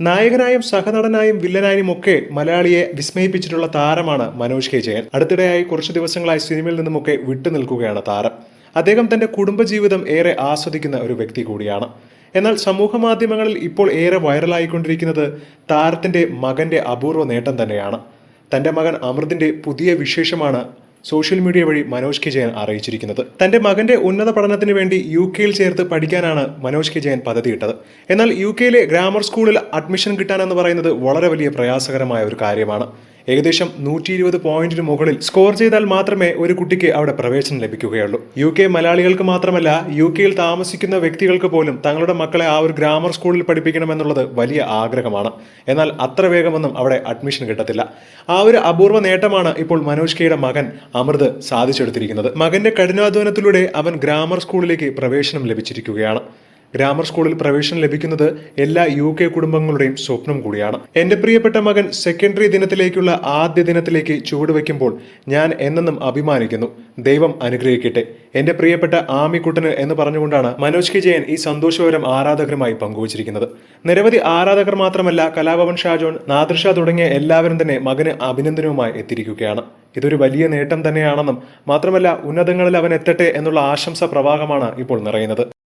നായകനായും സഹനടനായും വില്ലനായും ഒക്കെ മലയാളിയെ വിസ്മയിപ്പിച്ചിട്ടുള്ള താരമാണ് മനോജ് കെ ജയൻ. അടുത്തിടെയായി കുറച്ചു ദിവസങ്ങളായി സിനിമയിൽ നിന്നുമൊക്കെ വിട്ടുനിൽക്കുകയാണ് താരം. അദ്ദേഹം തന്റെ കുടുംബജീവിതം ഏറെ ആസ്വദിക്കുന്ന ഒരു വ്യക്തി കൂടിയാണ്. എന്നാൽ സമൂഹ മാധ്യമങ്ങളിൽ ഇപ്പോൾ ഏറെ വൈറലായിക്കൊണ്ടിരിക്കുന്നത് താരത്തിന്റെ മകന്റെ അപൂർവ നേട്ടം തന്നെയാണ്. തന്റെ മകൻ അമൃതിന്റെ പുതിയ വിശേഷമാണ് സോഷ്യൽ മീഡിയ വഴി മനോജ് കെ ജയൻ അറിയിച്ചിരിക്കുന്നത്. തന്റെ മകന്റെ ഉന്നത പഠനത്തിന് വേണ്ടി യു കെയിൽ ചേർത്ത് പഠിക്കാനാണ് മനോജ് കെ ജയൻ പദ്ധതിയിട്ടത് എന്നാൽ യു കെയിലെ ഗ്രാമർ സ്കൂളിൽ അഡ്മിഷൻ കിട്ടാനെന്ന് പറയുന്നത് വളരെ വലിയ പ്രയാസകരമായ ഒരു കാര്യമാണ്. ഏകദേശം നൂറ്റി ഇരുപത് പോയിന്റിന് മുകളിൽ സ്കോർ ചെയ്താൽ മാത്രമേ ഒരു കുട്ടിക്ക് അവിടെ പ്രവേശനം ലഭിക്കുകയുള്ളൂ. യു കെ മലയാളികൾക്ക് മാത്രമല്ല യു കെയിൽ താമസിക്കുന്ന വ്യക്തികൾക്ക് പോലും തങ്ങളുടെ മക്കളെ ആ ഒരു ഗ്രാമർ സ്കൂളിൽ പഠിപ്പിക്കണമെന്നുള്ളത് വലിയ ആഗ്രഹമാണ്. എന്നാൽ അത്ര വേഗമൊന്നും അവിടെ അഡ്മിഷൻ കിട്ടത്തില്ല. ആ ഒരു അപൂർവ നേട്ടമാണ് ഇപ്പോൾ മനോജ് കെയുടെ മകൻ അമൃത് സാധിച്ചെടുത്തിരിക്കുന്നത്. മകന്റെ കഠിനാധ്വാനത്തിലൂടെ അവൻ ഗ്രാമർ സ്കൂളിലേക്ക് പ്രവേശനം ലഭിച്ചിരിക്കുകയാണ്. ഗ്രാമർ സ്കൂളിൽ പ്രവേശനം ലഭിക്കുന്നത് എല്ലാ യു കെ കുടുംബങ്ങളുടെയും സ്വപ്നം കൂടിയാണ്. എന്റെ പ്രിയപ്പെട്ട മകൻ സെക്കൻഡറി ദിനത്തിലേക്കുള്ള ആദ്യ ദിനത്തിലേക്ക് ചുവടുവെക്കുമ്പോൾ ഞാൻ എന്നെന്നും അഭിമാനിക്കുന്നു. ദൈവം അനുഗ്രഹിക്കട്ടെ. എന്റെ പ്രിയപ്പെട്ട ആമിക്കുട്ടന് എന്ന് പറഞ്ഞുകൊണ്ടാണ് മനോജ് കെ ജയൻ ഈ സന്തോഷപരം ആരാധകരുമായി പങ്കുവച്ചിരിക്കുന്നത്. നിരവധി ആരാധകർ മാത്രമല്ല കലാഭവൻ ഷാജോൺ നാദൃഷ തുടങ്ങിയ എല്ലാവരും തന്നെ മകന് അഭിനന്ദനവുമായി എത്തിയിരിക്കുകയാണ്. ഇതൊരു വലിയ നേട്ടം തന്നെയാണെന്നും മാത്രമല്ല ഉന്നതങ്ങളിൽ അവൻ എത്തട്ടെ എന്നുള്ള ആശംസ പ്രവാഹമാണ് ഇപ്പോൾ നിറയുന്നത്.